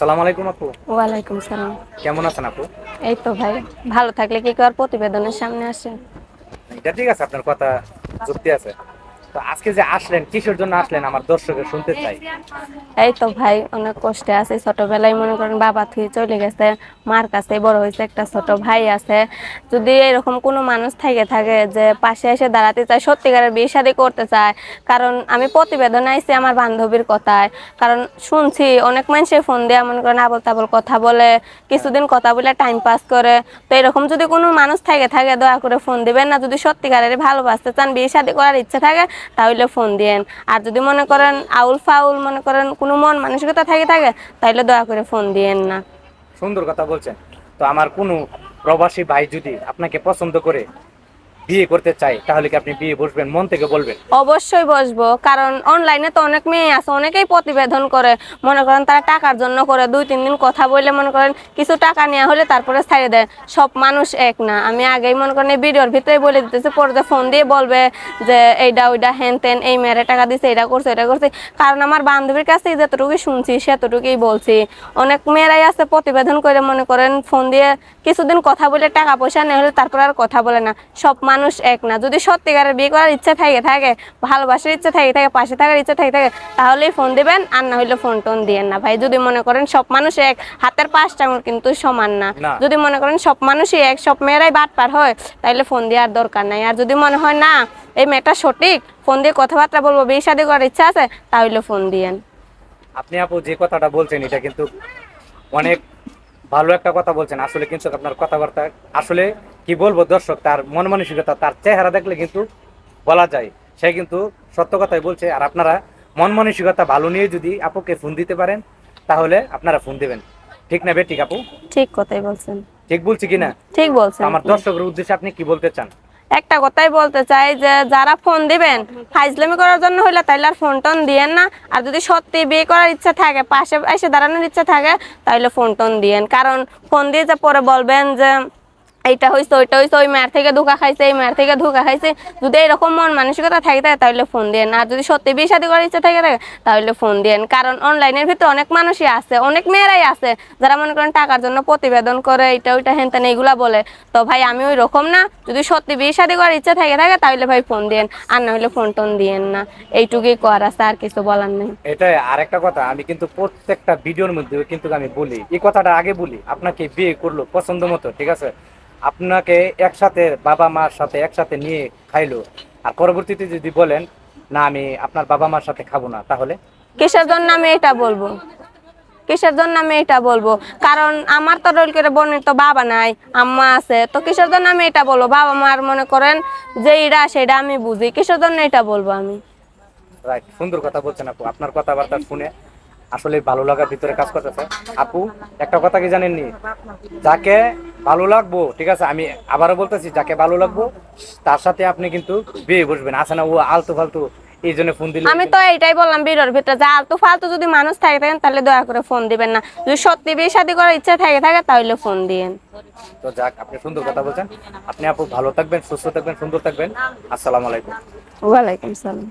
আসসালামু আলাইকুম আপু। ওয়ালাইকুম সালাম। কেমন আছেন আপু? এই তো ভাই ভালো থাকলে কি কর প্রতিবেদনের সামনে আসে? এটা ঠিক আছে আপনার কথা যুক্তি আছে। তো আজকে যে আসলেন, কিসের জন্য আসলেন আমার দর্শকের শুনতে চাই। এই তো ভাই, অনেক কষ্টে আছে। ছোটবেলায় মনে করেন বাবা থুই চলে গেছে, মার কাছে বড় হয়েছে একটা ছোট ভাই আছে। যদি এরকম কোনো মানুষ থেকে থাকে যে পাশে এসে দাঁড়াতে চায়, সত্যিকারের বিয়ে শাদী করতে চায়, কারণ আমি প্রতিবেদন আইছি আমার বান্ধবীর কথায়। কারণ শুনছি অনেক মানুষে ফোন দিয়ে, মনে করেন আবল তাবল কথা বলে, কিছুদিন কথা বলে টাইম পাস করে। তো এরকম যদি কোনো মানুষ থেকে থাকে, দয়া করে ফোন দিবেন না। যদি সত্যিকারের ভালোবাসতে চান, বিয়ে শাদী করার ইচ্ছে থাকে তাহলে ফোন দিয়েন। আর যদি মনে করেন আউল ফাউল, মনে করেন কোনো মন মানসিকতা থাকে থাকে, তাহলে দয়া করে ফোন দিয়েন না। সুন্দর কথা বলছেন। তো আমার কোনো প্রবাসী ভাই যদি আপনাকে পছন্দ করে বিয়ে করতে চাই, তাহলে কি আপনি বিয়ে বসবেন, মন থেকে বলবেন? অবশ্যই বসবো, কারণ অনলাইনে তো অনেক মেয়ে আছে, অনেকেই প্রতিবেদন করে। মনে করেন তারা টাকার জন্য করে, দুই, তিন দিন কথা বললে মনে করেন কিছু টাকা নেওয়া হলে তারপরে ছাড়ে দেয়। সব মানুষ এক না। আমি আগেই মনে করেন এই ভিডিওর ভিতরে বলে দিতেছি পরে ফোন দিয়ে বলবে যে এইটা ওইটা হ্যান তেন, এই মেয়েরে টাকা দিছে এটা করছে এটা করছে। কারণ আমার বান্ধবীর কাছে যতটুকু শুনছি, সেতটুকুই বলছি। অনেক মেয়েরাই আছে প্রতিবেদন করে মনে করেন ফোন দিয়ে কিছুদিন কথা বলে টাকা পয়সা নেওয়া হলে তারপর আর কথা বলে না। সব মানুষ এক না। যদি সত্যিকারের বিয়ে করার ইচ্ছা থাকে থাকে ভালোবাসার ইচ্ছা থাকে থাকে পাশে থাকার ইচ্ছা থাকে থাকে তাহলেই ফোন দিবেন আর না হইলে ফোন টোন দিয়েন না। ভাই যদি মনে করেন সব মানুষ এক হাতের পাঁচটা আঙুল কিন্তু সমান না। যদি মনে করেন সব মানুষই এক সব মেয়েরাই বাট পার হয় তাইলে ফোন দেওয়ার দরকার নাই। আর যদি মনে হয় না এই মেয়েটা সঠিক ফোন দিয়ে কথাবার্তা বলব বিয়ে শাদী করার ইচ্ছা আছে তাহলে ফোন দিয়েন। আপনি আপু যে কথাটা বলছেন এটা কিন্তু অনেক ভালো একটা কথা বলছেন। আসলে কিন্তু আপনার কথাবার্তা আসলে কি বলব দর্শক তার মন মানসিকতা তার চেহারা দেখলে কিন্তু বলা যায়। সে কিন্তু সত্য কথাই বলছে। আর আপনারা মন মানসিকতা ভালো নিয়ে যদি আপুকে ফোন দিতে পারেন তাহলে আপনারা ফোন দিবেন। ঠিক না বে ঠিক আপু? ঠিক কথাই বলছেন। ঠিক বলছি কিনা? ঠিক বলছেন। আমার দর্শকের উদ্দেশ্যে আপনি কি বলতে চান? একটা কথাই বলতে চাই যে যারা ফোন দিবেন ফাইজলামি করার জন্য হইলে তাইলে আর ফোন টোন দিয়েন না। আর যদি সত্যি বিয়ে করার ইচ্ছা থাকে পাশে এসে দাঁড়ানোর ইচ্ছা থাকে তাহলে ফোন টোন দিয়েন। কারণ ফোন দিয়ে যে পরে বলবেন যে এইটা হয়েছে ওইটা হয়েছে ওই মেয়ের থেকে ধোকা খাইছে, এই মেয়ের থেকে ধোকা খাইছে। যদি এরকম মন মানসিকতা থাকে থাকে তাহলে ফোন দেন। আর যদি সত্যি বিয়ে শাদী করার ইচ্ছা থাকে থাকে, তাহলে ফোন দেন। কারণ অনলাইনের ভিতরে অনেক মানুষই আছে, অনেক মেয়েরাই আছে, যারা মনে করেন টাকার জন্য প্রতিবেদন করে এটা ওইটা, হেন তেন এইগুলা বলে। তো ভাই, আমি ওই রকম না। যদি সত্যি বিয়ে শাদী করার ইচ্ছা থাকে থাকে, তাহলে ভাই ফোন দেন। আর না হলে ফোন টোন দিয়েন না। এইটুকুই কর আছে, আর কিছু বলার নেই। এটাই আরেকটা কথা, আমি কিন্তু প্রত্যেকটা ভিডিওর মধ্যে কিন্তু আমি বলি। এই কথাটা আগে বলি, আপনাকে বিয়ে করল পছন্দ মতো, ঠিক আছে? আপনাকে একসাথে বাবা মার সাথে একসাথে নিয়ে খাইলো। আর পরবর্তীতে যদি বলেন না আমি আপনার বাবা মার সাথে খাব না তাহলে? কিসের জন্য আমি এটা বলব? কিসের জন্য আমি এটা বলব? কারণ আমার তো রোল করে বোনের তো বাবা নাই আম্মা আছে তো কিসের জন্য আমি এটা বলব? বাবা মার মনে করেন যে এটা সেটা আমি বুঝি। কিসের জন্য এটা বলব আমি? রাইট সুন্দর কথা বলছেন আপু। আপনার কথাবার্তা শুনে আসলে ভালো লাগার ভিতরে কাজ করতেছে। আপু একটা কথা কি জানেননি? যাকে ভালো লাগবো ঠিক আছে আমি আবারও বলতেছি যাকে ভালো লাগবো তার সাথে আপনি কিন্তু বিয়ে বসবেন। আছে না ও আলতু ফালতু এই জন্য ফোন দিলে। আমি তো এইটাই বললাম বিরোর ভিতরে যে আলতু ফালতু যদি মানুষ থাকে থাকেন তাহলে দয়া করে ফোন দিবেন না। যদি সত্যি বিয়ে শাদী করার ইচ্ছা থাকে থাকে তাহলে ফোন দিয়েন। তো যাক আপনি সুন্দর কথা বলছেন। আপনি আপু ভালো থাকবেন সুস্থ থাকবেন সুন্দর থাকবেন। আসসালামু আলাইকুম। ওয়ালাইকুম সালাম।